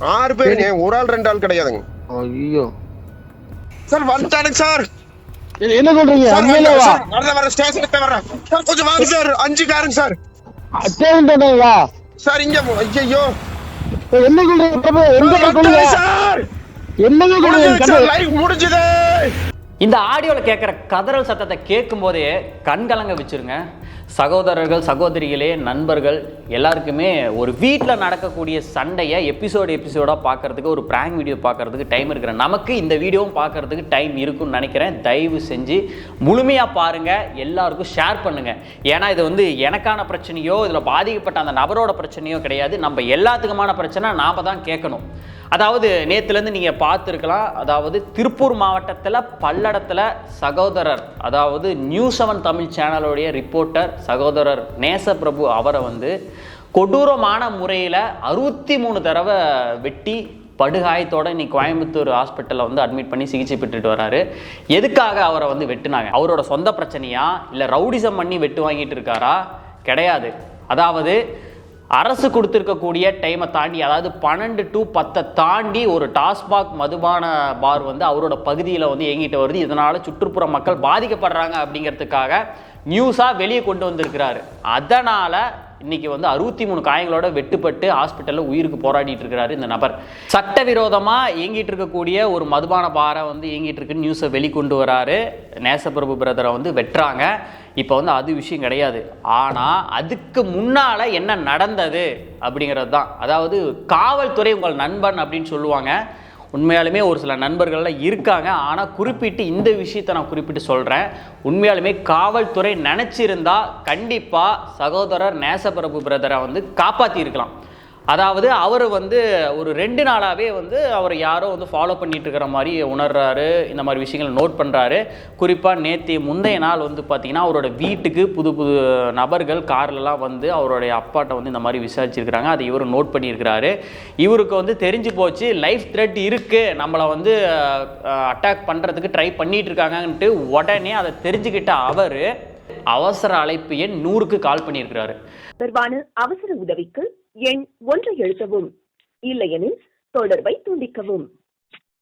ஆறு பேருங்க ஒரு ஆள் ரெண்டு ஆள் கிடையாதுங்க. ஐயோ. சார் வந்துட்டானுங்க சார். என்ன- சொல்றீங்க? சார், வரேன் வரேன் ஸ்டேஷனுக்கு வரேன் சார் கொஞ்சம் வாங்க சார். அஞ்சு காருங்க சார். அட்டேன்டா சார் இங்க ஐயோ என்ன சொல்றீங்க எந்த சொல்லுங்க சார். என்னங்க சொல்றீங்க லைவ் முடிஞ்சது. இந்த ஆடியோவில் கேட்குற கதறல் சத்தத்தை கேட்கும் போதே கண்கலங்க வச்சிருங்க. சகோதரர்கள் சகோதரிகளே நண்பர்கள் எல்லாருக்குமே ஒரு வீட்டில் நடக்கக்கூடிய சண்டையை எபிசோடு எபிசோடாக பார்க்குறதுக்கு ஒரு ப்ராங்க் வீடியோ பார்க்குறதுக்கு டைம் இருக்கிற நமக்கு இந்த வீடியோவும் பார்க்கறதுக்கு டைம் இருக்கும்னு நினைக்கிறேன். தயவு செஞ்சு முழுமையாக பாருங்கள் எல்லாருக்கும் ஷேர் பண்ணுங்கள் ஏன்னா இது வந்து எனக்கான பிரச்சனையோ இதில் பாதிக்கப்பட்ட அந்த நபரோட பிரச்சனையோ கிடையாது. நம்ம எல்லாத்துக்குமான பிரச்சனை நாம் தான் கேட்கணும். அதாவது நேற்றுலேருந்து நீங்கள் பார்த்துருக்கலாம் அதாவது திருப்பூர் மாவட்டத்தில் பல்லடத்தில் சகோதரர் அதாவது நியூஸ் செவன் தமிழ் சேனலுடைய ரிப்போர்ட்டர் சகோதரர் நேசப்பிரபு அவரை வந்து கொடூரமான முறையில் அறுபத்தி மூணு தடவை வெட்டி படுகாயத்தோட இன்னைக்கு கோயம்புத்தூர் ஹாஸ்பிட்டலில் வந்து அட்மிட் பண்ணி சிகிச்சை பெற்றுட்டு வராரு. எதுக்காக அவரை வந்து வெட்டினாங்க? அவரோட சொந்த பிரச்சனையா? இல்லை ரவுடிசம் பண்ணி வெட்டு வாங்கிட்டு இருக்காரா? கிடையாது. அதாவது அரசு கொடுத்துருக்கக்கூடிய டைமை தாண்டி அதாவது பன்னெண்டு டு பத்தை தாண்டி ஒரு டாஸ்மாக் மதுபான பார் வந்து அவரோட பகுதியில் வந்து இயங்கிட்டு வருது. இதனால் சுற்றுப்புற மக்கள் பாதிக்கப்படுறாங்க அப்படிங்கிறதுக்காக நியூஸாக வெளியே கொண்டு வந்திருக்கிறாரு. அதனால் இன்னைக்கு வந்து அறுபத்தி மூணு காயங்களோட வெட்டுப்பட்டு ஹாஸ்பிட்டலில் உயிருக்கு போராடிட்டு இருக்கிறாரு இந்த நபர். சட்டவிரோதமாக இயங்கிட்டு இருக்கக்கூடிய ஒரு மதுபான பாரை வந்து இயங்கிட்டு இருக்குன்னு நியூஸை வெளிக்கொண்டு வராரு. நேசப்பிரபு பிரதரை வந்து வெட்டுறாங்க. இப்போ வந்து அது விஷயம் கிடையாது. ஆனால் அதுக்கு முன்னால் என்ன நடந்தது அப்படிங்கிறது தான் அதாவது காவல்துறை உங்கள் நண்பன் அப்படின்னு சொல்லுவாங்க. உண்மையாலுமே ஒரு சில நண்பர்கள்லாம் இருக்காங்க. ஆனால் குறிப்பிட்டு இந்த விஷயத்தை நான் குறிப்பிட்டு சொல்கிறேன் உண்மையாலுமே காவல்துறை நினச்சிருந்தா கண்டிப்பாக சகோதரர் நேசப்பிரபு பிரதரை வந்து காப்பாற்றியிருக்கலாம் அதாவது அவர் வந்து ஒரு ரெண்டு நாளாகவே வந்து அவர் யாரோ வந்து ஃபாலோ பண்ணிட்டு இருக்கிற மாதிரி உணர்றாரு இந்த மாதிரி விஷயங்களை நோட் பண்ணுறாரு குறிப்பாக நேற்று முந்தைய நாள் வந்து பார்த்திங்கன்னா அவரோட வீட்டுக்கு புது புது நபர்கள் கார்லலாம் வந்து அவருடைய அப்பாட்ட வந்து இந்த மாதிரி விசாரிச்சிருக்கிறாங்க. அதை இவர் நோட் பண்ணியிருக்கிறாரு இவருக்கு வந்து தெரிஞ்சு போச்சு லைஃப் த்ரெட் இருக்குது நம்மளை வந்து அட்டாக் பண்ணுறதுக்கு ட்ரை பண்ணிட்டு இருக்காங்கன்ட்டு உடனே அதை தெரிஞ்சுக்கிட்ட அவர் அவசர அழைப்பு எண் நூறுக்கு கால் பண்ணியிருக்கிறாரு அவசர உதவிக்கு எண் ஒன்றை எழுத்தவும் இல்லையெனில் தொடர்பை துண்டிக்கவும்.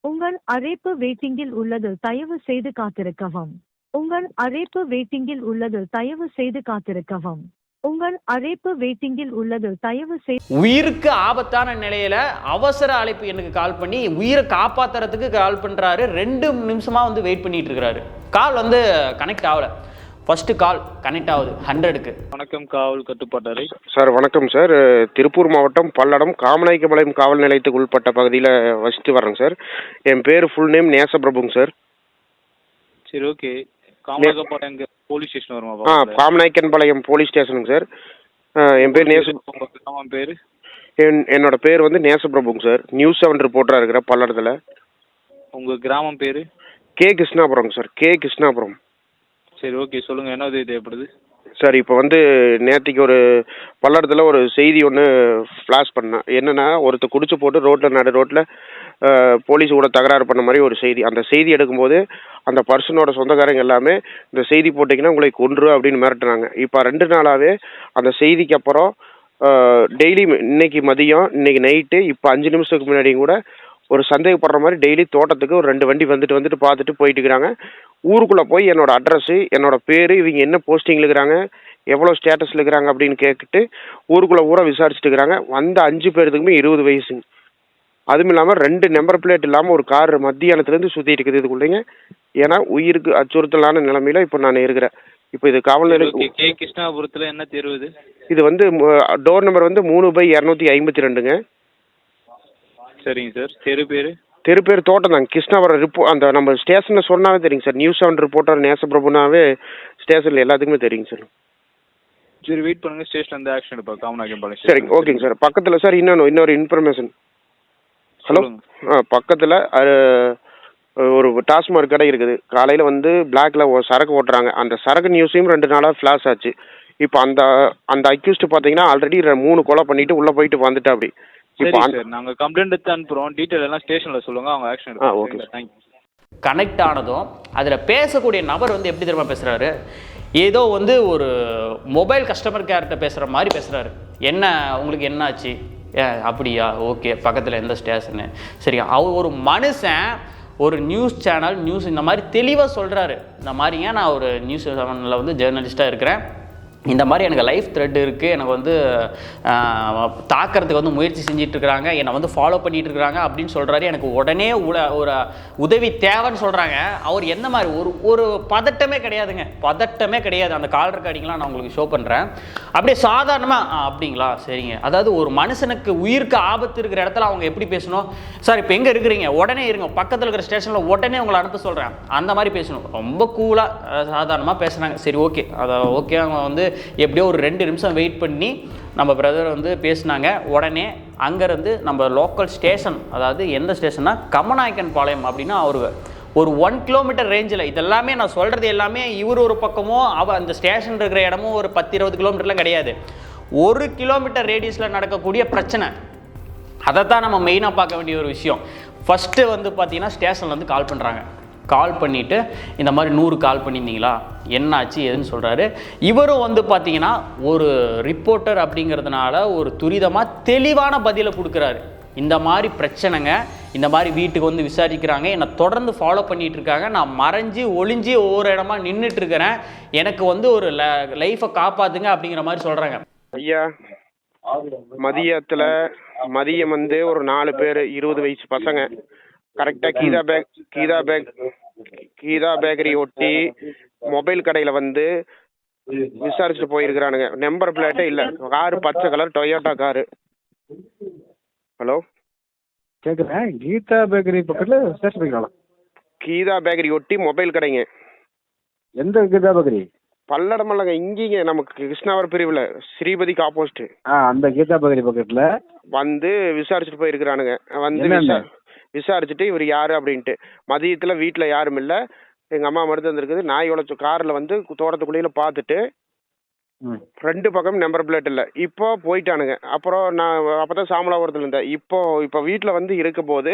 உங்கள் அழைப்பு வெயிட்டிங்கில் உள்ளது தயவு செய்து காத்திருக்கவும். உங்கள் அழைப்பு வெயிட்டிங்கில் உள்ளது தயவு செய்து காத்திருக்கவும். உங்கள் அழைப்பு வெயிட்டிங்கில் உள்ளது தயவு செய்து உயிருக்கு ஆபத்தான நிலையில அவசர அழைப்பு எனக்கு கால் பண்ணி உயிரை காப்பாத்துறதுக்கு கால் பண்றாரு. ரெண்டு நிமிஷமா வந்து வெயிட் பண்ணிட்டு இருக்கிறாரு கால் வந்து கனெக்ட் ஆகல. ஃபர்ஸ்ட் கால் கனெக்ட் ஆகுது ஹண்ட்ரடுக்கு வணக்கம் காவல் கட்டுப்பாட்டறை சார் வணக்கம் சார். திருப்பூர் மாவட்டம் பல்லடம் காமநாயக்கபாளையம் காவல் நிலையத்துக்கு உட்பட்ட பகுதியில் வசித்து வரேங்க சார். என் பேர் ஃபுல் நேம் நேசப்பிரபுங்க சார். சரி ஓகே. காமராஜபாளையம் போலீஸ் ஸ்டேஷன் வருமா ஆ? காமநாயக்கன்பாளையம் போலீஸ் ஸ்டேஷனுங்க சார். என் பேர் நேச உங்க கிராமம் பேரு? என் என்னோட பேர் வந்து நேசப்பிரபுங்க சார். நியூஸ் செவன் ரிப்போர்ட்டராக இருக்கிற பல்லடத்தில். உங்க கிராமம் பேரு? கே கிருஷ்ணாபுரங்க சார். கே கிருஷ்ணாபுரம். சரி ஓகே சொல்லுங்க. என்ன உதவி தேவைப்படுது? சார் இப்போ வந்து நேற்றுக்கு ஒரு பல்லடத்தில் ஒரு செய்தி ஒன்று ஃப்ளாஷ் பண்ணேன். என்னென்னா ஒருத்தர் குடிச்சு போட்டு ரோட்டில் நடு ரோட்டில் போலீஸ் கூட தகராறு பண்ண மாதிரி ஒரு செய்தி. அந்த செய்தி எடுக்கும்போது அந்த பர்சனோட சொந்தக்காரங்க எல்லாமே இந்த செய்தி போட்டிங்கன்னா உங்களை கொன்று அப்படின்னு மிரட்டுனாங்க. இப்போ ரெண்டு நாளாகவே அந்த செய்திக்கு அப்புறம் டெய்லி இன்னைக்கு மதியம் இன்னைக்கு நைட்டு இப்போ அஞ்சு நிமிஷத்துக்கு முன்னாடியும் கூட ஒரு சந்தேகப்படுற மாதிரி டெய்லி தோட்டத்துக்கு ஒரு ரெண்டு வண்டி வந்துட்டு வந்துட்டு பார்த்துட்டு போயிட்டு இருக்கிறாங்க. ஊருக்குள்ளே போய் என்னோட அட்ரஸு என்னோட பேர் இவங்க என்ன போஸ்டிங்கில் இருக்கிறாங்க எவ்வளோ ஸ்டேட்டஸில் இருக்கிறாங்க அப்படின்னு கேட்டுட்டு ஊருக்குள்ளே ஊரை விசாரிச்சுட்டு இருக்கிறாங்க. வந்த அஞ்சு பேர்த்துக்குமே இருபது வயசுங்க அதுவும் இல்லாமல் ரெண்டு நம்பர் பிளேட் இல்லாமல் ஒரு கார் மத்தியானத்துலேருந்து சுற்றிட்டு இருக்குது இதுக்குள்ளேங்க. ஏன்னா உயிருக்கு அச்சுறுத்தலான நிலமையில இப்போ நான் இருக்கிறேன். இப்போ இது காவல் நிலையம் கே கிருஷ்ணாபுரத்துல என்ன தெரு இது? இது வந்து டோர் நம்பர் வந்து மூணு பை இரநூத்தி ஐம்பத்தி ரெண்டுங்க. சரிங்க சார். தெரு பேரு? தெரு பேர் தோட்டம் தாங்க. கிருஷ்ணாவரம் ரிப்போ அந்த நம்ம ஸ்டேஷனில் சொன்னாவே தெரியுங்க சார். நியூஸ் செவன் ரிப்போர்ட்டர் நேசப்பிரபுனாவே ஸ்டேஷனில் எல்லாத்துக்குமே தெரியுங்க சார். சரி வெயிட் பண்ணுங்க. ஸ்டேஷன் வந்து ஆக்ஷன் எடுப்பா காமராஜபாளையம் சரிங்க. ஓகேங்க சார். பக்கத்தில் சார் இன்னொன்று இன்னொரு இன்ஃபர்மேஷன் ஹலோ. ஆ பக்கத்தில் ஒரு டாஸ்மாக் கடை இருக்குது. காலையில் வந்து பிளாக்ல சரக்கு ஓட்டுறாங்க. அந்த சரக்கு நியூஸையும் ரெண்டு நாளாக ஃப்ளாஷ் ஆச்சு. இப்போ அந்த அந்த அக்யூஸ்ட் பார்த்தீங்கன்னா ஆல்ரெடி மூணு கொலை பண்ணிட்டு உள்ளே போயிட்டு வந்துட்டா அப்படி சரி சார். நாங்க கம்ப்ளைண்ட் எடுத்து அனுப்புறோம். டீட்டெயில் எல்லாம் ஸ்டேஷன்ல சொல்லுங்க. அவங்க ஆக்ஷன். எடுப்பாங்க. தேங்க்யூ கனெக்ட் ஆனதும் அதில் பேசக்கூடிய நபர் வந்து எப்படி தெரியுமா பேசுகிறாரு ஏதோ வந்து ஒரு மொபைல் கஸ்டமர் கேர்கிட்ட பேசுகிற மாதிரி பேசுகிறாரு என்ன உங்களுக்கு என்னாச்சு? ஏ அப்படியா? ஓகே பக்கத்தில் எந்த ஸ்டேஷனு சரி அவர் ஒரு மனுஷன் ஒரு நியூஸ் சேனல் நியூஸ் இந்த மாதிரி தெளிவாக சொல்கிறாரு இந்த மாதிரிங்க நான் ஒரு நியூஸ் செவனில் வந்து ஜேர்னலிஸ்ட்டாக இருக்கிறேன்? இந்த மாதிரி எனக்கு லைஃப் த்ரெட் இருக்குது எனக்கு வந்து தாக்கிறதுக்கு வந்து முயற்சி செஞ்சிட்ருக்குறாங்க. என்னை வந்து ஃபாலோ பண்ணிகிட்ருக்குறாங்க இருக்கிறாங்க அப்படின்னு சொல்கிறாரு எனக்கு உடனே உல ஒரு உதவி தேவைன்னு சொல்கிறாங்க அவர் எந்த மாதிரி ஒரு ஒரு பதட்டமே கிடையாதுங்க. பதட்டமே கிடையாது. அந்த கால் ரெக்கார்டிங்லாம் நான் உங்களுக்கு ஷோ பண்ணுறேன் அப்படியே சாதாரணமாக அப்படிங்களா? சரிங்க. அதாவது ஒரு மனுஷனுக்கு உயிருக்கு ஆபத்து இருக்கிற இடத்துல அவங்க எப்படி பேசணும்? சார் இப்போ எங்கே இருக்கிறீங்க? உடனே இருங்க. பக்கத்தில் இருக்கிற ஸ்டேஷனில் உடனே உங்களை அனுப்ப சொல்கிறேன் அந்த மாதிரி பேசணும். ரொம்ப கூலாக சாதாரணமாக பேசுகிறாங்க சரி ஓகே. அதை ஓகே அவங்க வந்து எப்படியோ ஒரு ரெண்டு நிமிஷம் வெயிட் பண்ணி நம்ம பிரதர் வந்து பேசினாங்க. உடனே அங்கேருந்து நம்ம லோக்கல் ஸ்டேஷன் அதாவது எந்த ஸ்டேஷன்னா கமநாயக்கன் பாளையம் அப்படின்னா அவர் ஒரு ஒன் கிலோமீட்டர் ரேஞ்சில் இதெல்லாமே நான் சொல்கிறது எல்லாமே இவர் ஒரு பக்கமும் அவ அந்த ஸ்டேஷன் இருக்கிற இடமும் ஒரு பத்து இருபது கிலோமீட்டர்லாம் கிடையாது. ஒரு கிலோமீட்டர் ரேடியஸில் நடக்கக்கூடிய பிரச்சனை. அதை தான் நம்ம மெயினாக பார்க்க வேண்டிய ஒரு விஷயம். ஃபஸ்ட்டு வந்து பார்த்திங்கன்னா ஸ்டேஷன்லேருந்து கால் பண்ணுறாங்க கால் பண்ணிவிட்டு இந்த மாதிரி நூறு கால் பண்ணியிருந்தீங்களா? என்னாச்சு எதுன்னு சொல்கிறாரு இவரும் வந்து பார்த்தீங்கன்னா ஒரு ரிப்போர்ட்டர் அப்படிங்கிறதுனால ஒரு துரிதமாக தெளிவான பதிலை கொடுக்குறாரு. இந்த மாதிரி பிரச்சனைங்க இந்த மாதிரி வீட்டுக்கு வந்து விசாரிக்கிறாங்க என்னை தொடர்ந்து ஃபாலோ பண்ணிட்டு இருக்காங்க நான் மறைஞ்சு ஒளிஞ்சு ஒவ்வொரு இடமா நின்றுட்டு இருக்கிறேன் எனக்கு வந்து ஒரு லைஃப்பை காப்பாத்துங்க அப்படிங்கிற மாதிரி சொல்கிறாங்க ஐயா மதியத்துல மதியம் வந்து ஒரு நாலு பேர் இருபது வயசு பசங்க. கரெக்டா Geetha bake Geetha bake Geetha bakery ஒட்டி மொபைல் கடையில வந்து விசாரிச்சுட்டு போயிருக்கிறானுங்க. நம்பர் பிளேட்டே இல்ல. காரு பச்சை கலர் டொயோட்டா காரு ஹலோ கேக்குறேன் கீதா பேக்கரி பக்கத்துல ஸ்டேஷன் போய்க்கலாம் கீதா பேக்கரி ஒட்டி மொபைல் கடைங்க. எந்த கீதா பேக்கரி பல்லடமல்லங்க. இங்கீங்க நமக்கு கிருஷ்ணாவர் பிரிவுல ஸ்ரீபதிக்கு ஆப்போசிட் ஆ அந்த கீதா பேக்கரி பக்கத்துல. வந்து விசாரிச்சுட்டு போயிருக்கிறானுங்க. வந்து விசாரிச்சுட்டு இவர் யாரு அப்படின்ட்டு. மதியத்துல வீட்ல யாரும் இல்ல. எங்க அம்மா மட்டும் வந்திருக்குது நாயோட கார்ல வந்து தோட்டத்துக்குள்ளேயில பார்த்துட்டு ரெண்டு பக்கம் நம்பர் பிளேட் இல்ல. இப்போ போயிட்டானுங்க. அப்புறம் நான் அப்பதான் சாமலாபுரத்துல இருந்தேன். இப்போ இப்போ வீட்ல வந்து இருக்கும் போது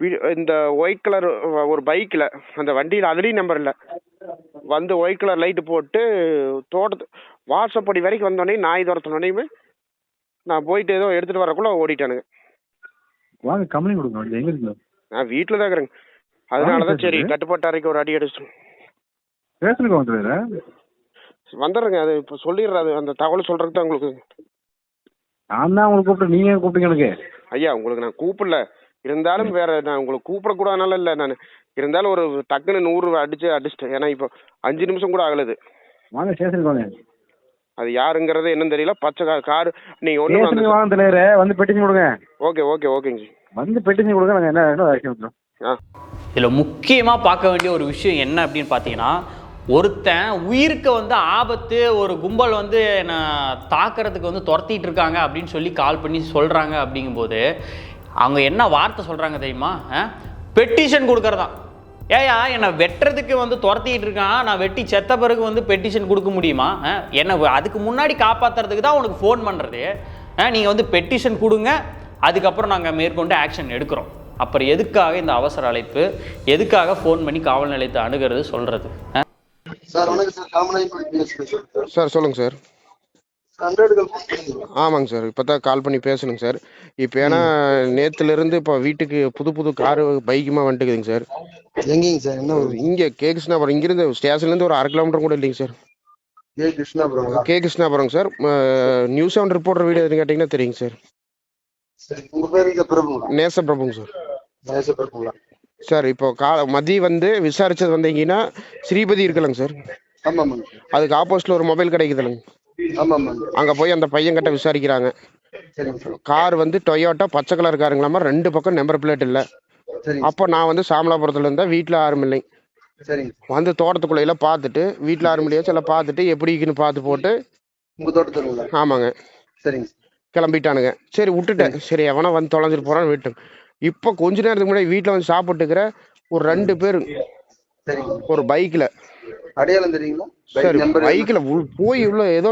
வீ- இந்த ஒயிட் கலர் ஒரு பைக்ல அந்த வண்டியில அதுலயும் நம்பர் இல்ல. வந்து ஒயிட் கலர் லைட் போட்டு தோட்டத்து வாசப்படி வரைக்கும் வந்தோடனே நாய் துரத்தினோடனே நான் போயிட்டு ஏதோ எடுத்துட்டு வரக்குள்ள ஓடிட்டானுங்க. வாங்க கம்பெனி கொடுங்க எங்க இருக்கு? நான் வீட்டில் தான் இருக்கிறேங்க. அதனால தான் சரி. கட்டுப்பாட்டு அறைக்கு ஒரு அடி அடிச்சிட்டோம். ஸ்டேஷனுக்கு வந்துடுற வந்துடுறேங்க அது இப்போ சொல்லிடுறேன் அது அந்த தகவல் சொல்றதுக்கு தான் உங்களுக்கு. நான் தான் உங்களுக்கு கூப்பிட்டு நீங்க கூப்பிட்டீங்க எனக்கு? ஐயா உங்களுக்கு நான் கூப்பிடல. இருந்தாலும் வேற நான் உங்களுக்கு கூப்பிடக்கூடாதுனால இல்லை நான். இருந்தாலும் ஒரு டக்குன்னு நூறு அடிச்சு அடிச்சிட்டேன். ஏன்னா இப்போ அஞ்சு நிமிஷம் கூட ஆகலது வாங்க ஸ்டேஷனுக்கு வாங்க. அது யாருங்கிறது என்னன்னு தெரியல. பச்சை கார் கார் நீங்கள் ஒன்று ஸ்டேஷனுக்கு வாங்க தலைவரே வந்து பெட்டிஷன் கொடுங்க. ஓகே ஓகே ஓகேங்க ஜி. வந்து பெட்டிஷன் கொடுங்க நாங்கள் என்ன என்ன ஆக்ஷன் இதில் முக்கியமாக பார்க்க வேண்டிய ஒரு விஷயம் என்ன அப்படின்னு பார்த்தீங்கன்னா ஒருத்தன் உயிருக்கு வந்து ஆபத்து ஒரு கும்பல் வந்து என்னை தாக்கிறதுக்கு வந்து துரத்திட்டு இருக்காங்க அப்படின்னு சொல்லி கால் பண்ணி சொல்கிறாங்க அப்படிங்கும்போது அவங்க என்ன வார்த்தை சொல்கிறாங்க தெரியுமா? பெட்டிஷன் கொடுக்கறதான். ஏயா என்னை வெட்டுறதுக்கு வந்து துரத்திட்டு இருக்கான். நான் வெட்டி செத்த பிறகு வந்து பெட்டிஷன் கொடுக்க முடியுமா? என்னை அதுக்கு முன்னாடி காப்பாற்றுறதுக்கு தான் உனக்கு ஃபோன் பண்ணுறது நீங்கள் வந்து பெட்டிஷன் கொடுங்க. அதுக்கப்புறம் நாங்கள் மேற்கொண்டு ஆக்ஷன் எடுக்கிறோம். அப்புறம் எதுக்காக இந்த அவசர அழைப்பு? எதுக்காக ஃபோன் பண்ணி காவல் நிலையத்தை அணுகிறது சொல்கிறது சார் வணக்கம் சார். சொல்லுங்கள் சார். ஆமாங்க சார். இப்போ தான் கால் பண்ணி பேசணுங்க சார். இப்போ ஏன்னா நேற்றுலேருந்து இப்போ வீட்டுக்கு புது புது காரு பைக்குமா வந்துட்டுக்குதுங்க சார். எங்கேங்க சார்? என்ன இங்கே கே. கிருஷ்ணாபுரம். இங்கிருந்து ஸ்டேஷன்லேருந்து ஒரு அரை கிலோமீட்டர் கூட இல்லைங்க சார். ஏ கிருஷ்ணாபுரங்களா K. Krishnapuram sir. News seven reporter video எதுன்னு கேட்டிங்கன்னா தெரியுங்க சார். நேச பிரபுங்க சார் நேச பிரபுங்களா சார். இப்போ கா மதியம் வந்து விசாரிச்சது வந்தீங்கன்னா ஸ்ரீபதி இருக்கலங்க சார். ஆமா ஆமாங்க அதுக்கு ஆப்போசிட்ல ஒரு மொபைல் கிடைக்குதுலங்க. அங்கே போய் அந்த பையன்கிட்ட விசாரிக்கிறாங்க. சரிங்க சார். கார் வந்து டொயோட்டா பச்சை கலர் காருங்களாமா ரெண்டு பக்கம் நம்பர் பிளேட் இல்லை. அப்போ நான் வந்து சாமலாபுரத்தில் இருந்தேன் வீட்டில் யாரும் சரிங்க வந்து தோட்டத்துக்குள்ளையில பார்த்துட்டு வீட்டில் யாரும் இல்லையா சில பார்த்துட்டு எப்படி இருக்குன்னு பார்த்து போட்டு ஆமாங்க. கிளம்பிட்டானுங்க. சரி விட்டுட்டேன். சரி. எவனா வந்து தொலைஞ்சிட்டு போறான்னு விட்டேன் இப்போ கொஞ்ச நேரத்துக்கு முன்னாடி வீட்டில் வந்து சாப்பிட்டுக்கிற ஒரு ரெண்டு பேர் ஒரு பைக்கில் அடையாளம் தெரியுங்களா? சரி நம்பர் பைக்கில் போய் உள்ள ஏதோ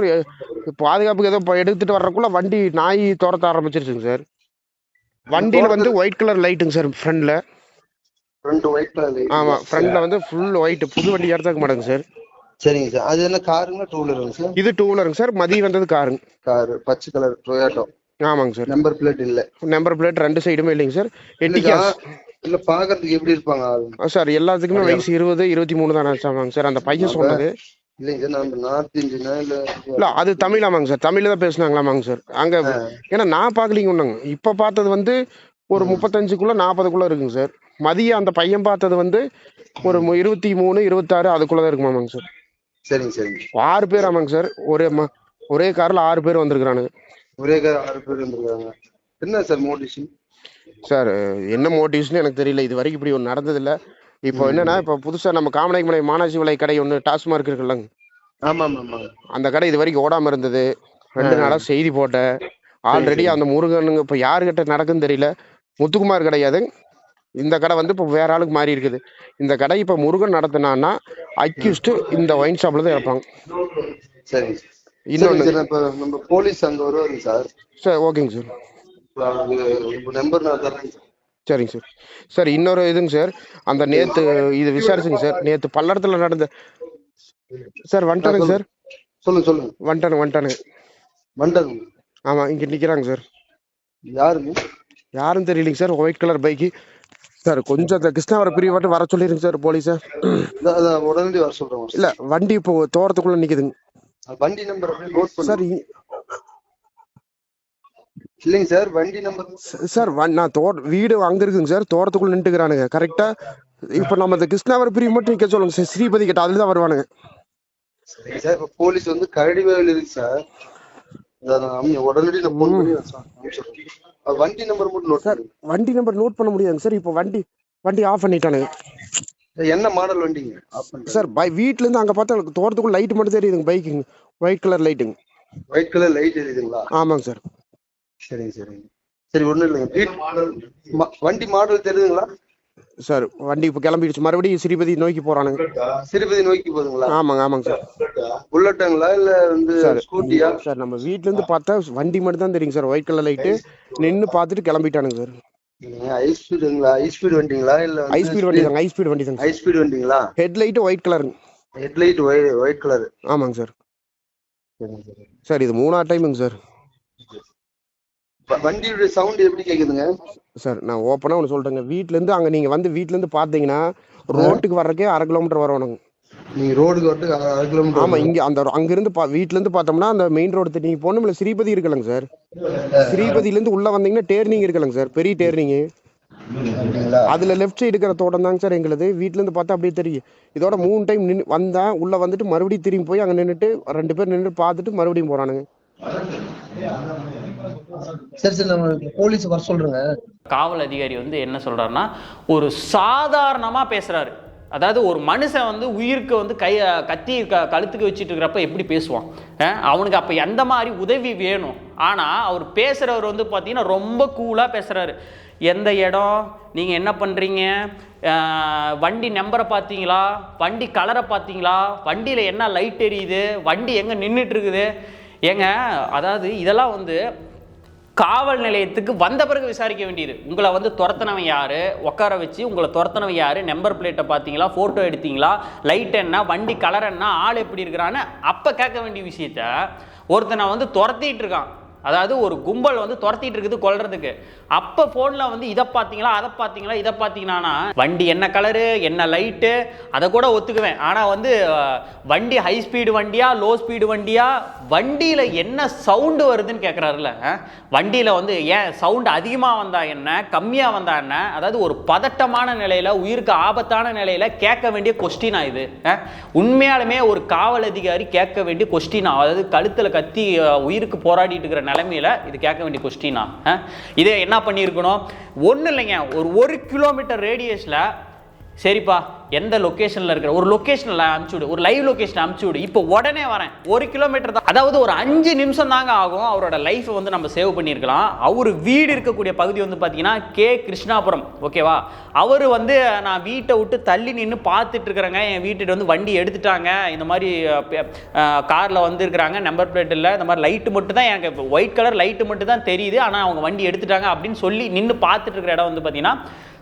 பாதுகாப்புக்கு ஏதோ எடுத்துட்டு வர்றதுக்குள்ள வண்டி நாய் துரத்த ஆரம்பிச்சிருச்சுங்க சார். வண்டியில் வந்து ஒயிட் கலர் லைட்டுங்க சார் ஃப்ரண்ட்ல ரெண்டு ஒயிட் கலர் ஆமாம் ஃப்ரண்ட்ல வந்து ஃபுல் ஒயிட் புது வண்டி எடுத்தாக்க மாட்டேங்க சார். சரிங்க சார். அது என்ன காருங்களா டூ வீலருங்க சார்? இது டூ வீலருங்க சார். மதியம் வந்தது காருங்க. காரு பச்சை கலர் டொயாட்டோ ஆமாங்க சார். நம்பர் பிளேட் இல்ல. நம்பர் பிளேட் ரெண்டு சைடுமே இல்லைங்க சார். இல்ல எட்டிக்காஸ் இல்ல பாக்குறதுக்கு எப்படி இருப்பாங்க? சார் எல்லாத்துக்குமே வயசு இருபது இருபத்தி மூணு தானே ஆமாங்க சார் அந்த பையன் சொன்னது. இல்ல அது தமிழ் ஆமாங்க சார் தமிழ்ல தான் பேசுனாங்களாமாங்க சார். அங்க ஏன்னா நான் பார்க்கலீங்க ஒண்ணுங்க. இப்ப பார்த்தது வந்து ஒரு முப்பத்தஞ்சுக்குள்ள நாற்பதுக்குள்ள இருக்குங்க சார். மதியம் அந்த பையன் பார்த்தது வந்து ஒரு இருபத்தி மூணு இருபத்தாறு அதுக்குள்ள தான் இருக்குமாமாங்க சார். சரிங்க சரிங்க. ஆறு பேர் ஆமாங்க சார் ஒரே ஒரே கார்ல ஆறு பேர் வந்திருக்கிறானுங்க. ஒரே கார் ஆறு பேர் இருந்திருக்காங்க என்ன சார் மோட்டிவேஷன்? சார் என்ன மோட்டிவ்ஸ்னு எனக்கு தெரியல. இது வரைக்கும் இப்படி ஒன்று நடந்ததில்ல. இப்போ என்னன்னா இப்போ புதுசா நம்ம காமநாயக்கமலை மானாசி விலை கடை ஒன்று டாஸ்மார்க் இருக்குல்லங்க ஆமா ஆமா ஆமாங்க அந்த கடை இது வரைக்கும் ஓடாம இருந்தது. ரெண்டு நாளா செய்தி போட்டேன் ஆல்ரெடி அந்த முருகனுங்க இப்போ யாருக்கிட்ட நடக்குன்னு தெரியல. முத்துக்குமார் கிடையாது இந்த கடை வந்து இப்போ வேற ஆளுக்கு மாறி இருக்குது. இந்த கடை இப்போ முருகன் நடத்தினான்னா அக்யூஸ்டு இந்த ஒயின் ஷாப்ல தான் இருப்பாங்க. சார். நம்ம போலீஸ் அங்க வருவாங்க சார். சார் ஓகேங்க சார். நம்பர் நான் தரேன் சார் சரிங்க சார் சார் இன்னொரு இதுங்க சார் அந்த நேத்து இது விசாரிச்சுங்க சார் நேத்து பல்லடத்துல நடந்த சார் வந்துட்டானுங்க சார் சொல்லுங்க சொல்லுங்க. வந்துட்டானு வந்துட்டானுங்க வந்துட்டாங்க ஆமா இங்க நிக்கிறாங்க சார் யாருங்க? யாரும் தெரியலைங்க sir white colour bike sir கொஞ்சம் அந்த கிருஷ்ணாவரம் பிரிவு மட்டும் வர சொல்லிருங்க சார் போலீஸை உடனடி வர சொல்றேன் இல்ல வண்டி இப்போ தோரத்துக்குள்ள நிக்குதுங்க. வண்டி நம்பர் சார் இல்லைங்க சார் வண்டி நம்பர் சார் நான் தோர் வீடு அங்க இருக்குங்க சார் தோரத்துக்குள்ள நின்றுக்கிறானுங்க கரெக்டா இப்போ நம்ம இந்த கிருஷ்ணாவரம் பிரிவு மட்டும் நிக்க சொல்லுங்க சார் ஸ்ரீபதி கிட்ட அதுல தான் வருவானுங்க சார் இப்ப போலீஸ் வந்து கரடி வேலையில் இருக்கு சார். உடனடி வண்டி நம்பர் மட்டும் நோட் சார் வண்டி நம்பர் நோட் பண்ண முடியாதுங்க சார் இப்போ வண்டி வண்டி ஆஃப் பண்ணிட்டானுங்க. என்ன மாடல் வண்டிங்க? சார் பை வீட்ல இருந்து அங்க பார்த்தா எனக்கு தோரத்துக்குள்ள லைட் மட்டும் தெரியுதுங்க பைக்குங்க ஒயிட் கலர் லைட்டுங்க ஒயிட் கலர் லைட் எரியுதுங்களா ஆமாங்க சார். சரிங்க சரிங்க. சரி ஒண்ணும் இல்லைங்க. வண்டி மாடல் தெரியுதுங்களா? சார் வண்டி இப்போ கிளம்பிடுச்சு. மறுபடியும் ஸ்ரீபதி நோக்கி போறானுங்க. திருப்பதி நோக்கி போகுதுங்களா ஆமாங்க ஆமாங்க சார். புல்லட்டுங்களா இல்ல வந்து சார் ஸ்கூட்டியா சார் நம்ம வீட்ல இருந்து பார்த்தா வண்டி மட்டும் தான் தெரியுங்க சார். ஒயிட் கலர் லைட்டு நின்னு பார்த்துட்டு கிளம்பிட்டானுங்க சார். ஹை ஸ்பீடுங்களா ஹை ஸ்பீடு வண்டிங்களா? இல்ல ஹை ஸ்பீட் வண்டி தாங்க ஹை ஸ்பீட் வண்டி தாங்க ஹை ஸ்பீடு வண்டிங்களா? ஹெட் லைட்டு ஒயிட் கலருங்க ஹெட்லைட் ஒயிட் கலர் ஆமாங்க சார். சார் இது மூணாவது டைமுங்க சார். வண்டியோட சவுண்ட் எப்படி கேக்குதுங்க? சார் நான் ஓப்பனாக ஒன்று சொல்கிறேங்க வீட்டிலேருந்து அங்கே நீங்கள் வந்து வீட்டிலேருந்து பார்த்தீங்கன்னா ரோட்டுக்கு வர்றதுக்கே அரை கிலோமீட்டர் வரணுங்க நீங்க ரோடுக்கு வரட்டு அரை கிலோமீட்டர் ஆமாம் இங்கே அந்த அங்கேருந்து பா வீட்டிலேருந்து பார்த்தோம்னா அந்த மெயின் ரோடு நீங்கள் போகணும்ல ஸ்ரீபதி இருக்கலங்க சார் ஸ்ரீபதியிலேருந்து உள்ளே வந்தீங்கன்னா டேர்னிங் இருக்கலங்க சார் பெரிய அப்படிங்களா அதில் லெஃப்ட் சைடு இருக்கிற தோட்டம் தாங்க சார் எங்களுது. வீட்டிலேருந்து பார்த்தா அப்படியே தெரியும். இதோட மூணு டைம் நின்று வந்தேன் உள்ளே வந்துட்டு மறுபடியும் திரும்பி போய் அங்கே நின்றுட்டு ரெண்டு பேர் நின்று பார்த்துட்டு மறுபடியும் போகிறானுங்க சரி சரி நம்ம போலீஸ் வர சொல்றேங்க காவல் அதிகாரி வந்து என்ன சொல்றாருன்னா ஒரு சாதாரணமா பேசுறாரு. அதாவது ஒரு மனுஷன் வந்து உயிருக்கு வந்து கை கத்தி க கழுத்துக்கு வச்சுட்டு இருக்கிறப்ப எப்படி பேசுவான்? அவனுக்கு அப்போ எந்த மாதிரி உதவி வேணும்? ஆனால் அவர் பேசுகிறவர் வந்து பார்த்தீங்கன்னா ரொம்ப கூலாக பேசுகிறாரு எந்த இடம்? நீங்கள் என்ன பண்ணுறீங்க வண்டி நம்பரை பார்த்தீங்களா வண்டி கலரை பார்த்தீங்களா வண்டியில் என்ன லைட் எரியுது? வண்டி எங்கே நின்றுட்டு இருக்குது? ஏங்க அதாவது இதெல்லாம் வந்து காவல் நிலையத்துக்கு வந்த பிறகு விசாரிக்க வேண்டியது. உங்களை வந்து துரத்தினவன் யாரு? உட்கார வச்சு உங்களை துரத்தினவன் யாரு? நம்பர் பிளேட்டை பார்த்தீங்களா? ஃபோட்டோ எடுத்தீங்களா? லைட் என்ன? வண்டி கலர் என்ன? ஆள் எப்படி இருக்கிறான்னு அப்போ கேட்க வேண்டிய விஷயத்த ஒருத்தனை வந்து துரத்திட்டு இருக்கான். அதாவது ஒரு கும்பல் வந்து துரத்திட்டு இருக்குது கொள்றதுக்கு அப்போ ஃபோனில் வந்து இதை பார்த்தீங்களா அதை பார்த்தீங்களா இதை பார்த்தீங்களான்னா வண்டி என்ன கலரு என்ன லைட்டு அதை கூட ஒத்துக்குவேன். ஆனால் வந்து வண்டி ஹை ஸ்பீடு வண்டியா லோ ஸ்பீடு வண்டியா வண்டியில் என்ன சவுண்டு வருதுன்னு கேட்குறாருல வண்டியில் வந்து ஏன் சவுண்டு அதிகமாக வந்தா என்ன கம்மியாக வந்தா என்ன அதாவது ஒரு பதட்டமான நிலையில் உயிருக்கு ஆபத்தான நிலையில் கேட்க வேண்டிய கொஸ்டினா இது உண்மையாலுமே ஒரு காவல் அதிகாரி கேட்க வேண்டிய கொஸ்டினா அதாவது கழுத்தில் கத்தி உயிருக்கு போராடிட்டு இருக்கிற நிலைமையில இது கேட்க வேண்டிய கொஸ்டினா இதை என்ன பண்ணியிருக்கணும்? ஒன்றும் இல்லைங்க. ஒரு ஒரு கிலோமீட்டர் ரேடியஸில் சரிப்பா எந்த லொக்கேஷனில் இருக்கிற ஒரு லொக்கேஷனில் அமுச்சு விடு ஒரு லைவ் லொக்கேஷன் அனுப்பிச்சு விடு. இப்போ உடனே வரேன். ஒரு கிலோமீட்டர் தான். அதாவது ஒரு அஞ்சு நிமிஷம் தாங்க ஆகும். அவரோட லைஃப்பை வந்து நம்ம சேவ் பண்ணியிருக்கலாம். அவர் வீடு இருக்கக்கூடிய பகுதி வந்து பார்த்தீங்கன்னா கே. கிருஷ்ணாபுரம். ஓகேவா அவர் வந்து நான் வீட்டை விட்டு தள்ளி நின்று பார்த்துட்டு இருக்கிறேங்க. என் வீட்டுக்கு வந்து வண்டி எடுத்துட்டாங்க. இந்த மாதிரி காரில் வந்துருக்குறாங்க நம்பர் பிளேட் இல்லை. இந்த மாதிரி லைட்டு மட்டும் தான் எனக்கு இப்போ ஒயிட் கலர் லைட்டு மட்டும் தான் தெரியுது. ஆனால் அவங்க வண்டி எடுத்துட்டாங்க அப்படின்னு சொல்லி நின்று பார்த்துட்டு இருக்கிற இடம் வந்து பார்த்தீங்கன்னா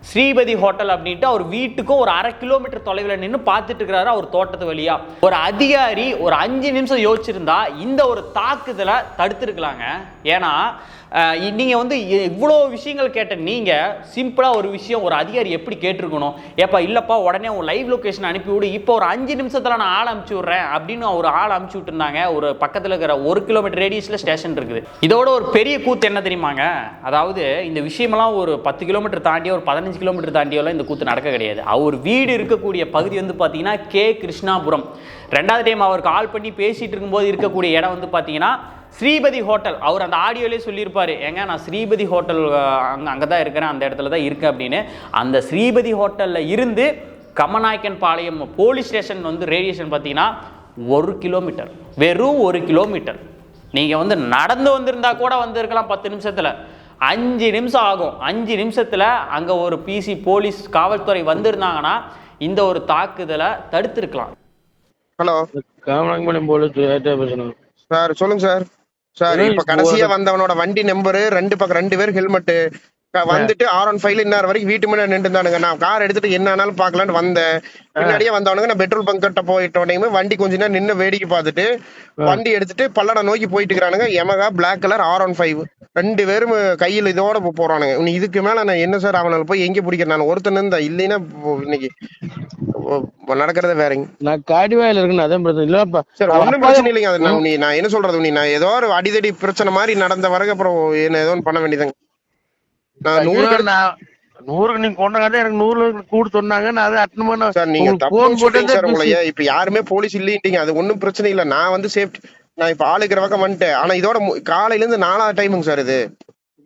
ஸ்ரீபதி ஹோட்டல் அப்படின்ட்டு அவர் வீட்டுக்கும் ஒரு அரை கிலோமீட்டர் தொலைவில் நின்று பார்த்துட்டு இருக்கிறாரு அவர் தோட்டத்து வழியா. ஒரு அதிகாரி ஒரு அஞ்சு நிமிஷம் யோசிச்சிருந்தா இந்த ஒரு தாக்குதலை தடுத்துருக்கலாங்க. ஏன்னா நீங்கள் வந்து இவ்வளோ விஷயங்கள் கேட்ட நீங்கள் சிம்பிளாக ஒரு விஷயம் ஒரு அதிகாரி எப்படி கேட்டிருக்கணும்? ஏப்பா இல்லைப்பா உடனே உன் லைவ் லொக்கேஷன் அனுப்பி விடு இப்போ ஒரு அஞ்சு நிமிஷத்தில் நான் ஆள் அமுச்சு விட்றேன் அப்படின்னு ஒரு ஆள் அமுச்சு விட்டுருந்தாங்க. ஒரு பக்கத்தில் இருக்கிற ஒரு கிலோமீட்டர் ரேடியஸில் ஸ்டேஷன் இருக்குது. இதோட ஒரு பெரிய கூத்து என்ன தெரியுமாங்க? அதாவது இந்த விஷயமெல்லாம் ஒரு பத்து கிலோமீட்டர் தாண்டியோ ஒரு பதினஞ்சு கிலோமீட்டர் தாண்டியோலாம் இந்த கூத்து நடக்க கிடையாது. அவர் வீடு இருக்கக்கூடிய பகுதி வந்து பார்த்தீங்கன்னா கே. கிருஷ்ணாபுரம். ரெண்டாவது டைம் அவர் கால் பண்ணி பேசிகிட்டு இருக்கும்போது இருக்கக்கூடிய இடம் வந்து பார்த்தீங்கன்னா ஸ்ரீபதி ஹோட்டல். அவர் அந்த ஆடியோலேயே சொல்லியிருப்பாரு. ஏங்க நான் ஸ்ரீபதி ஹோட்டல் அங்கே அங்கே தான் இருக்கிறேன் அந்த இடத்துல தான் இருக்கேன் அப்படின்னு. அந்த ஸ்ரீபதி ஹோட்டலில் இருந்து கமநாயக்கன் பாளையம் போலீஸ் ஸ்டேஷன் வந்து ரேடியேஷன் பார்த்தீங்கன்னா ஒரு கிலோமீட்டர் வெறும் ஒரு கிலோமீட்டர் நீங்கள் வந்து நடந்து வந்திருந்தா கூட வந்திருக்கலாம் பத்து நிமிஷத்தில். அஞ்சு நிமிஷம் ஆகும். அஞ்சு நிமிஷத்தில் அங்கே ஒரு பிசி போலீஸ் காவல்துறை வந்திருந்தாங்கன்னா இந்த ஒரு தாக்குதலை தடுத்திருக்கலாம். ஹலோ காமராஜபாளையம் போலீஸ் பேசணும். சார் சொல்லுங்க சார். சார் இப்ப கடைசியா வந்தவனோட வண்டி நம்பரு ரெண்டு பக்கம் ரெண்டு பேர் ஹெல்மெட் வந்துட்டு ஆர் ஒன் ஃபைவ்ல இன்னொரு வரைக்கும் வீட்டு முன்னாடி நின்று இருந்தானுங்க நான் கார் எடுத்துட்டு என்ன ஆனாலும் பார்க்கலான்னு வந்தேன். பின்னாடியே வந்தவனுங்க நான் பெட்ரோல் பங்க் கிட்ட போயிட்ட உடனே வண்டி கொஞ்ச நேரம் நின்று வேடிக்கை பார்த்துட்டு வண்டி எடுத்துட்டு பல்லடம் நோக்கி போயிட்டு இருக்கானுங்க Yamaha black colour R one five ரெண்டு பேரும் கையில் இதோட போறானுங்க. நீ இதுக்கு மேல நான் என்ன சார் அவனால போய் எங்க பிடிக்கிறேன் நான் ஒருத்தன் இருந்தா இல்லைன்னா இப்போ இன்னைக்கு நடக்கிறதே வேறங்க. நான் காடிவாயில இருக்கேன் அதான் பிரச்சனை. இல்லப்பா சரி ஒண்ணும் பிரச்சனை இல்லைங்க. அது நான் நீ நான் என்ன சொல்றது நீ நான் ஏதோ ஒரு அடிதடி பிரச்சனை மாதிரி நடந்த வரைக்கும் அப்புறம் என்ன ஏதோ ஒண்ணு பண்ண வேண்டியதுங்க. நான் நூறு நூறுக்கு நீங்க கொண்டாங்க. எனக்கு நூறு கூட சொன்னாங்க. நான் அதை அட்டன் பண்ண சார் நீங்க உங்களை போட்டதே இப்ப யாருமே போலீஸ் இல்லைன்ட்டீங்க. அது ஒண்ணும் பிரச்சனை இல்ல. நான் வந்து சேஃப்டி நான் இப்ப ஆளுக்கிற பக்கம் வந்துட்டேன். ஆனா இதோட காலையில இருந்து நாலாவது டைமுங்க சார் இது.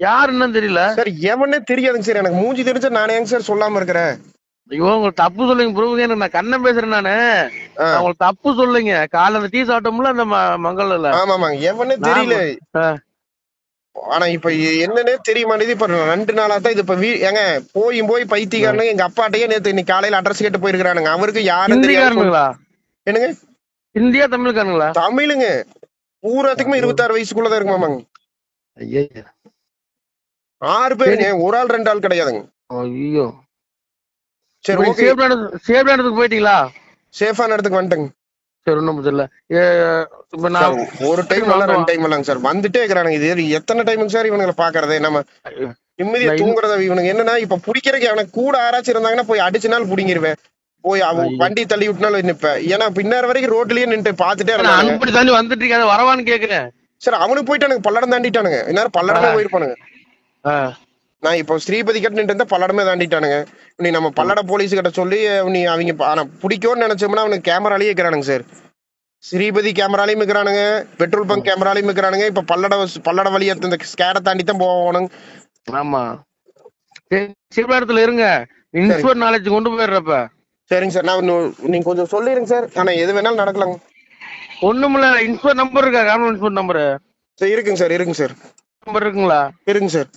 யாருன்னு தெரியல. சார் எவனே தெரியாதுங்க சார் எனக்கு மூஞ்சி தெரிஞ்சா நானே ஏங்க சார் சொல்லாம இருக்கிறேன். ஐயோ உங்களுக்கு தப்பு சொல்லுங்க ப்ரூவ் எனக்கு நான் கண்ணன் பேசுறேன் நானு. உங்களுக்கு தப்பு சொல்லுங்க. காலைல அந்த டீ சாப்பிட்டோம்ல அந்த மங்கள்ல. ஆமாமாங்க. எவனே தெரியல. ஆனா இப்ப என்னன்னே தெரிய மாட்டேங்குது. இப்ப ரெண்டு நாளா தான் இது இப்ப வீ ஏங்க போயும் போய் பைத்தியக்காரனுங்க. எங்க அப்பாட்டையே நேத்து இன்னைக்கு காலையில அட்ரஸ் கேட்டு போயிருக்கானுங்க அவருக்கு யாரும் தெரியாது ஹிந்திக்காரனுங்களா என்னங்க? இந்தியா தமிழ்காரனுங்களா? தமிழுங்க. பூராத்துக்குமே இருபத்தாறு வயசுக்குள்ளதான் இருக்குமாமாங்க ஐயா ஆறு பேருங்க. ஒரு ஆள் ரெண்டு ஆள் கிடையாதுங்க. ஐயோ. சரி ஓகே. சேஃப் சேஃப் இடத்துக்கு போயிட்டீங்களா? சேஃபான இடத்துக்கு வந்துட்டேங்க. சரி ஒண்ணும் தெரியல இப்ப நான் ஒரு டைம் இல்ல ரெண்டு டைம் இல்லைங்க சார். வந்துட்டே இருக்கிறானுங்க. இது எத்தனை டைமுங்க சார் இவனுங்களை பாக்குறதே நம்ம நிம்மதியா தூங்குறத இவனுங்க. என்னன்னா இப்ப பிடிக்கிறதுக்கு அவனுக்கு கூட யாராச்சும் இருந்தாங்கன்னா போய் அடிச்சுனாலும் புடிங்கிருவேன். போய் அவன். வண்டி தள்ளி விட்டுனாலும் நிப்பேன். ஏன்னா பின்னார் வரைக்கும் ரோட்லயே நின்று பாத்துட்டே அனுப்பி தாண்டி வந்துட்டு இருக்கேன் வரவான்னு கேக்குறேன். சார் அவனுக்கு போயிட்டானுங்க பல்லடம் தாண்டிட்டானுங்க. இந்நேரம் பல்லடமே போயிருப்பானுங்க. நான் இப்போ ஸ்ரீபதி கிட்ட நின்று பல்லடமே தாண்டிட்டானுங்க. நீ நம்ம பல்லட போலீஸ் கிட்ட சொல்லி நீ அவங்க ஆனா பிடிக்கும்னு நினைச்சோம்னா அவனுக்கு கேமராலேயே இருக்கிறானுங்க சார் ஸ்ரீபதி கேமராலையும் இருக்கிறானுங்க பெட்ரோல் பங்க் கேமராலையும் இருக்கிறானுங்க. இப்ப பல்லட பல்லட வழியா இந்த ஸ்கேரை தாண்டி தான் போகணும் ஆமா. சேஃப் இடத்துல இருங்க. இன்ஸ்போர்ட் நாலேஜ் கொண்டு போயிடுறப்ப சரிங்க சார். நான் நீங்க கொஞ்சம் சொல்லிடுங்க சார். ஆனா எது வேணாலும் நடக்கலாங்க. ஒண்ணுமில்ல. இன்ஸ்போர்ட் நம்பர் இருக்கா? கவர்மெண்ட் இன்ஸ்போர்ட் நம்பர் சரி இருக்குங்க சார் இருக்குங்க சார். நம்பர் இருக்குங்களா? இருக்குங்க சார்.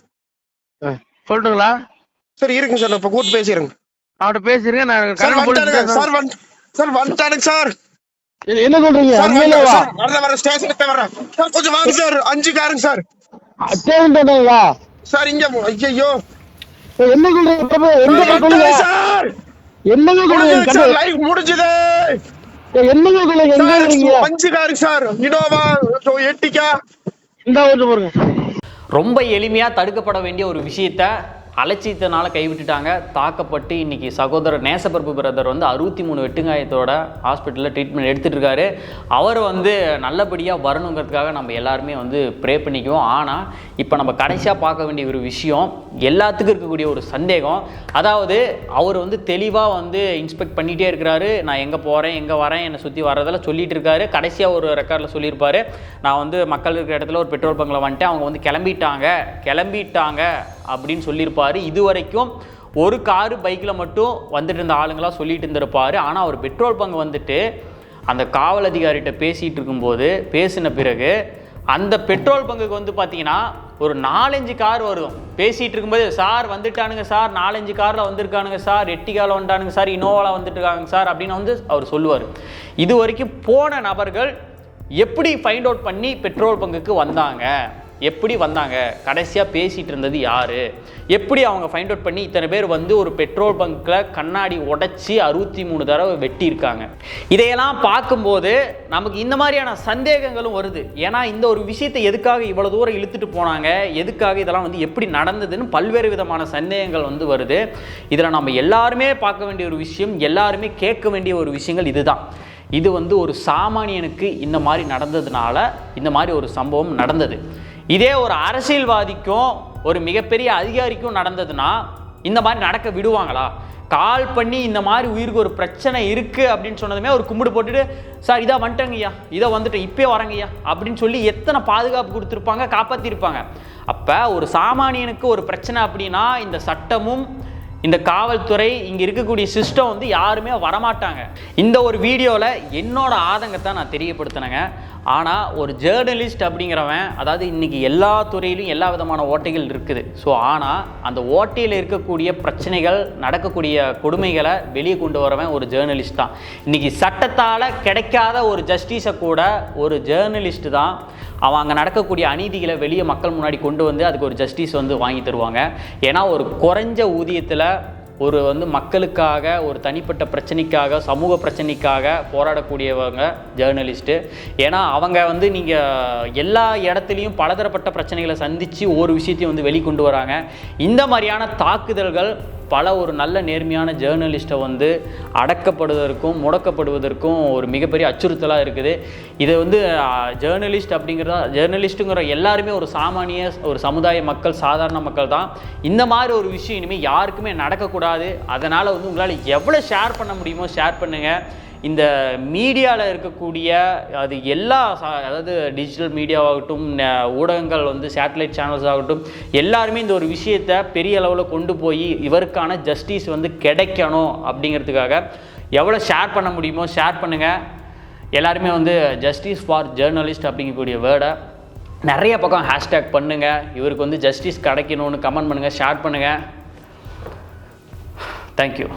சொல்லட்டுங்களா? சார் இருக்குங்க சார். நான் இப்ப கூட்டு பேசிடுறேங்க. அவட்ட பேசிருங்க நான் சார் வந்துட்டானுங்க சார் வந்து சார் வந்துட்டானுங்க சார். என்ன சொல்றீங்க? சார் வரத வர ஸ்டேஷனுக்கு தான் வர்றேன் சார் கொஞ்சம் வாங்க சார். அஞ்சு காருங்க சார். அட்டேன்டா சார் இங்க ஐயோ என்ன சொல்றீங்க? வந்துட்டாங்க சார். என்னங்க சார் லைவ் முடிஞ்சது. என்னங்க அஞ்சு காருங்க சார் இனோவா எட்டிக்கா இந்த வந்து பாருங்க. ரொம்ப எளிமையாக தடுக்கப்பட வேண்டிய ஒரு விஷயத்த அலட்சியத்தினால கைவிட்டுட்டாங்க. தாக்கப்பட்டு இன்னைக்கு சகோதரர் நேசப்பரப்பு பிரதர் வந்து அறுபத்தி மூணு வெட்டுங்காயத்தோட ஹாஸ்பிட்டலில் ட்ரீட்மெண்ட் எடுத்துட்டு இருக்காரு அவர் வந்து நல்லபடியாக வரணுங்கிறதுக்காக நம்ம எல்லாருமே வந்து ப்ரே பண்ணிக்குவோம். ஆனால் இப்போ நம்ம கடைசியாக பார்க்க வேண்டிய ஒரு விஷயம் எல்லாத்துக்கும் இருக்கக்கூடிய ஒரு சந்தேகம். அதாவது அவர் வந்து தெளிவாக வந்து இன்ஸ்பெக்ட் பண்ணிகிட்டே இருக்கிறாரு. நான் எங்கே போகிறேன் எங்கே வரேன் என்னை சுற்றி வரதெல்லாம் சொல்லிட்டு இருக்காரு கடைசியாக ஒரு ரெக்கார்டில் சொல்லியிருப்பாரு. நான் வந்து மக்கள் இருக்கிற இடத்துல ஒரு பெட்ரோல் பங்கில் வந்துட்டேன். அவங்க வந்து கிளம்பிட்டாங்க. கிளம்பிட்டாங்க. அப்படின்னு சொல்லியிருப்பார். இது வரைக்கும் ஒரு காரு பைக்கில் மட்டும் வந்துட்டு இருந்த ஆளுங்களாக சொல்லிட்டு இருந்திருப்பார். ஆனால் அவர் பெட்ரோல் பங்க் வந்துட்டு அந்த காவல் அதிகாரிகிட்ட பேசிகிட்டு இருக்கும்போது பேசின பிறகு அந்த பெட்ரோல் பங்குக்கு வந்து பார்த்தீங்கன்னா ஒரு நாலஞ்சு கார் வரும். பேசிகிட்டு இருக்கும்போது சார் வந்துட்டானுங்க சார். நாலஞ்சு காரில் வந்திருக்கானுங்க சார். எட்டிக்காவில் வந்துட்டானுங்க சார். இனோவாவில் வந்துட்டுருக்காங்க சார். அப்படின்னு வந்து அவர் சொல்லுவார். இது வரைக்கும் போன நபர்கள் எப்படி ஃபைண்ட் அவுட் பண்ணி பெட்ரோல் பங்குக்கு வந்தாங்க? எப்படி வந்தாங்க? கடைசியாக பேசிகிட்டு இருந்தது யார்? எப்படி அவங்க ஃபைண்ட் அவுட் பண்ணி இத்தனை பேர் வந்து ஒரு பெட்ரோல் பங்க்கில் கண்ணாடி உடச்சி அறுபத்தி மூணு தடவை வெட்டியிருக்காங்க? இதையெல்லாம் பார்க்கும்போது நமக்கு இந்த மாதிரியான சந்தேகங்களும் வருது. ஏன்னா இந்த ஒரு விஷயத்தை எதுக்காக இவ்வளோ தூரம் இழுத்துட்டு போனாங்க? எதுக்காக இதெல்லாம் வந்து எப்படி நடந்ததுன்னு பல்வேறு விதமான சந்தேகங்கள் வந்து வருது. இதில் நம்ம எல்லாருமே பார்க்க வேண்டிய ஒரு விஷயம் எல்லாருமே கேட்க வேண்டிய ஒரு விஷயங்கள் இதுதான். இது வந்து ஒரு சாமானியனுக்கு இந்த மாதிரி நடந்ததுனால இந்த மாதிரி ஒரு சம்பவம் நடந்தது. இதே ஒரு அரசியல்வாதிக்கும் ஒரு மிகப்பெரிய அதிகாரிக்கும் நடந்ததுன்னா இந்த மாதிரி நடக்க விடுவாங்களா? கால் பண்ணி இந்த மாதிரி உயிருக்கு ஒரு பிரச்சனை இருக்குது அப்படின்னு சொன்னதுமே ஒரு கும்பிடு போட்டுட்டு சார் இதை வந்துட்டேங்கய்யா இதை வந்துட்டு இப்போயே வரங்கய்யா அப்படின்னு சொல்லி எத்தனை பாதுகாப்பு கொடுத்துருப்பாங்க காப்பாற்றிருப்பாங்க அப்போ ஒரு சாமானியனுக்கு ஒரு பிரச்சனை அப்படின்னா இந்த சட்டமும் இந்த காவல்துறை இங்கே இருக்கக்கூடிய சிஸ்டம் வந்து யாருமே வரமாட்டாங்க. இந்த ஒரு வீடியோவில் என்னோட ஆதங்கத்தை நான் தெரியப்படுத்தினேங்க. ஆனால் ஒரு ஜேர்னலிஸ்ட் அப்படிங்கிறவன் அதாவது இன்றைக்கி எல்லா துறையிலும் எல்லா விதமான ஓட்டைகள் இருக்குது. ஸோ ஆனால் அந்த ஓட்டையில் இருக்கக்கூடிய பிரச்சனைகள் நடக்கக்கூடிய கொடுமைகளை வெளியே கொண்டு வரவன் ஒரு ஜேர்னலிஸ்ட் தான். இன்றைக்கி சட்டத்தால் கிடைக்காத ஒரு ஜஸ்டிஸை கூட ஒரு ஜேர்னலிஸ்ட் தான். அவன் அங்கே நடக்கக்கூடிய அநீதிகளை வெளியே மக்கள் முன்னாடி கொண்டு வந்து அதுக்கு ஒரு ஜஸ்டிஸ் வந்து வாங்கி தருவாங்க. ஏன்னா ஒரு குறைஞ்ச ஊதியத்தில் ஒரு வந்து மக்களுக்காக ஒரு தனிப்பட்ட பிரச்சனைக்காக சமூக பிரச்சனைக்காக போராடக்கூடியவங்க ஜேர்னலிஸ்ட்டு ஏன்னா அவங்க வந்து நீங்கள் எல்லா இடத்துலையும் பலதரப்பட்ட பிரச்சனைகளை சந்தித்து ஒரு விஷயத்தையும் வந்து வெளிக்கொண்டு வராங்க. இந்த மாதிரியான தாக்குதல்கள் பல ஒரு நல்ல நேர்மையான ஜேர்னலிஸ்ட்டை வந்து அடக்கப்படுவதற்கும் முடக்கப்படுவதற்கும் ஒரு மிகப்பெரிய அச்சுறுத்தலாக இருக்குது. இதை வந்து ஜேர்னலிஸ்ட் அப்படிங்கிறதா ஜேர்னலிஸ்ட்டுங்கிற எல்லாருமே ஒரு சாமானிய ஒரு சமுதாய மக்கள் சாதாரண மக்கள் தான். இந்த மாதிரி ஒரு விஷயம் இனிமேல் யாருக்குமே நடக்கக்கூடாது. அதனால் வந்து உங்களால் எவ்வளோ ஷேர் பண்ண முடியுமோ ஷேர் பண்ணுங்கள் இந்த மீடியாவில் இருக்கக்கூடிய அது எல்லா சா- அதாவது டிஜிட்டல் மீடியாவாகட்டும் ஊடகங்கள் வந்து சேட்டலைட் சேனல்ஸ் ஆகட்டும் எல்லாருமே இந்த ஒரு விஷயத்தை பெரிய அளவில் கொண்டு போய் இவருக்கான ஜஸ்டிஸ் வந்து கிடைக்கணும் அப்படிங்கிறதுக்காக எவ்வளோ ஷேர் பண்ண முடியுமோ ஷேர் பண்ணுங்கள் எல்லாருமே வந்து ஜஸ்டிஸ் ஃபார் ஜேர்னலிஸ்ட் அப்படிங்கக்கூடிய வேர்டை நிறைய பக்கம் ஹேஷ்டேக் பண்ணுங்கள் இவருக்கு வந்து ஜஸ்டிஸ் கிடைக்கணும்னு கமெண்ட் பண்ணுங்கள் ஷேர் பண்ணுங்கள் தேங்க்யூ